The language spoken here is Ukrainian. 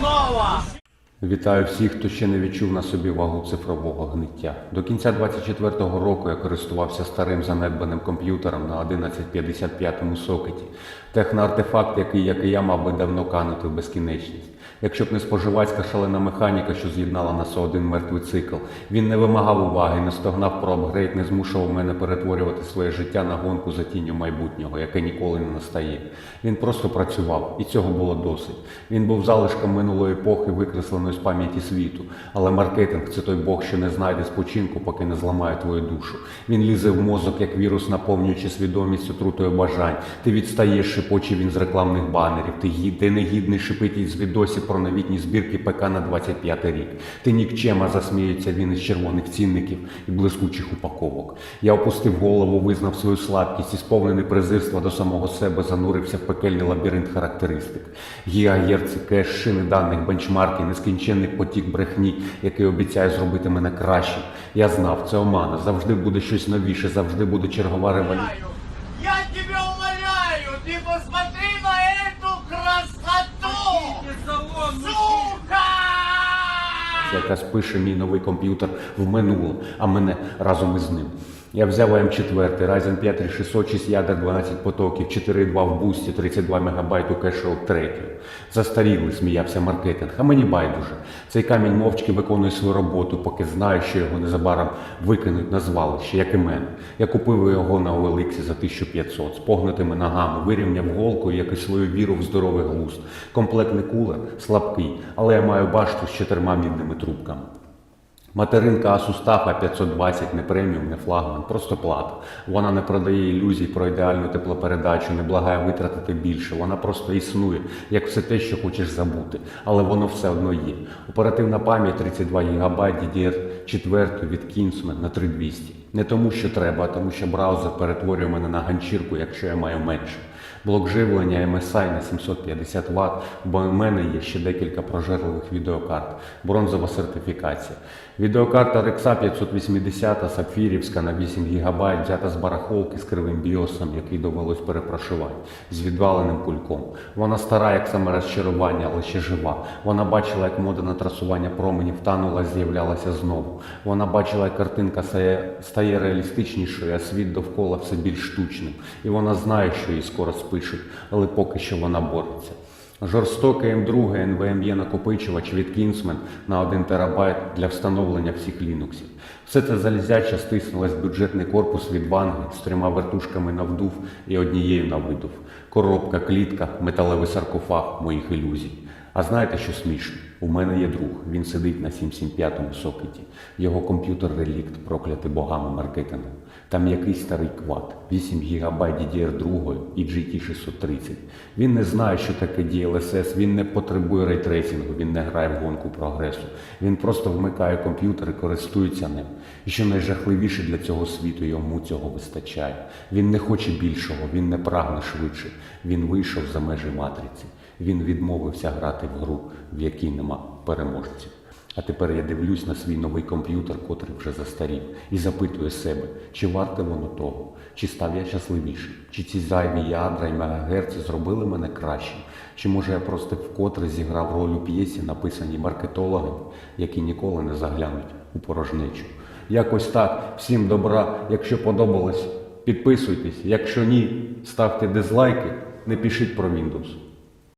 снова! Вітаю всіх, хто ще не відчув на собі вагу цифрового гниття. До кінця 24-го року я користувався старим занедбаним комп'ютером на 1155-му сокеті. Техноартефакт, який, як і я, мав би давно канути в безкінечність. Якщо б не споживацька шалена механіка, що з'єднала нас у один мертвий цикл, він не вимагав уваги, не стогнав про апгрейд, не змушував мене перетворювати своє життя на гонку за тінню майбутнього, яке ніколи не настає. Він просто працював, і цього було досить. Він був залишком минулої епохи, викресленої з пам'яті світу. Але маркетинг це той Бог, що не знайде спочинку, поки не зламає твою душу. Він лізе в мозок, як вірус, наповнюючи свідомість отрутою бажань. Ти відстаєш, шипоче він з рекламних банерів. Ти, ти негідний шипить з відосів про новітні збірки ПК на 25 рік. Ти нікчема засміється він із червоних цінників і блискучих упаковок. Я опустив голову, визнав свою слабкість і сповнений презирства до самого себе занурився в пекельний лабіринт характеристик. Гігагерци, кеш, шини даних, бенчмарки, нескінченний потік брехні, який обіцяє зробити мене кращим. Я знав, це омана. Завжди буде щось новіше, завжди буде чергова революція. Сука! пише мій новий комп'ютер в минуле, а мене разом із ним. Я взяв АМ4, Ryzen 5 3600, 6 ядер, 12 потоків, 4.2 в бусті, 32 МБ кешел третього. Застарілий, сміявся маркетинг, а мені байдуже. Цей камінь мовчки виконує свою роботу, поки знаю, що його незабаром викинуть на звалище, як і мене. Я купив його на OLX за 1500, з погнутими ногами, вирівняв голкою, як і свою віру в здоровий глузд. Комплектний кулер слабкий, але я маю башту з чотирма мідними трубками. Материнка TAF 520 не преміум, не флагман, просто плата. Вона не продає ілюзій про ідеальну теплопередачу, не благає витратити більше. Вона просто існує, як все те, що хочеш забути. Але воно все одно є. Оперативна пам'ять 32 ГБ DDR4 від Kingsman на 3200. Не тому, що треба, а тому, що браузер перетворює мене на ганчірку, якщо я маю менше. Блок живлення MSI на 750 Вт, бо в мене є ще декілька прожерливих відеокарт, бронзова сертифікація. Відеокарта RX 580 сапфірівська на 8 ГБ, взята з барахолки з кривим біосом, який довелось перепрошувати, з відваленим кульком. Вона стара, як саме розчарування, але ще жива. Вона бачила, як мода на трасування променів танула, з'являлася знову. Вона бачила, як картинка стає, стає реалістичнішою, а світ довкола все більш штучним. І вона знає, що її скоро спишуть, але поки що вона бореться. Жорстокий М2 NVMe накопичувач від Kingsman на 1 терабайт для встановлення всіх лінуксів. Все це залізяче стиснулось в бюджетний корпус від ванги з трьома вертушками на вдув і однією на видув. Коробка, клітка, металевий саркофаг моїх ілюзій. А знаєте, що смішно? У мене є друг. Він сидить на 775-му сокеті. Його комп'ютер релікт, проклятий богами маркетингу. Там якийсь старий квад, 8 ГБ DDR2 і GT630. Він не знає, що таке DLSS, він не потребує рейтрейсингу, він не грає в гонку прогресу. Він просто вмикає комп'ютер і користується ним. І що найжахливіше для цього світу, йому цього вистачає. Він не хоче більшого, він не прагне швидше. Він вийшов за межі матриці. Він відмовився грати в гру, в якій нема переможців. А тепер я дивлюсь на свій новий комп'ютер, котрий вже застарів, і запитую себе, чи варте воно того, чи став я щасливішим, чи ці зайві ядра і мегагерці зробили мене кращим, чи може я просто вкотре зіграв роль у п'єсі, написаній маркетологами, які ніколи не заглянуть у порожнечу. Якось так, всім добра, якщо подобалось, підписуйтесь, якщо ні, ставте дизлайки, не пишіть про Windows.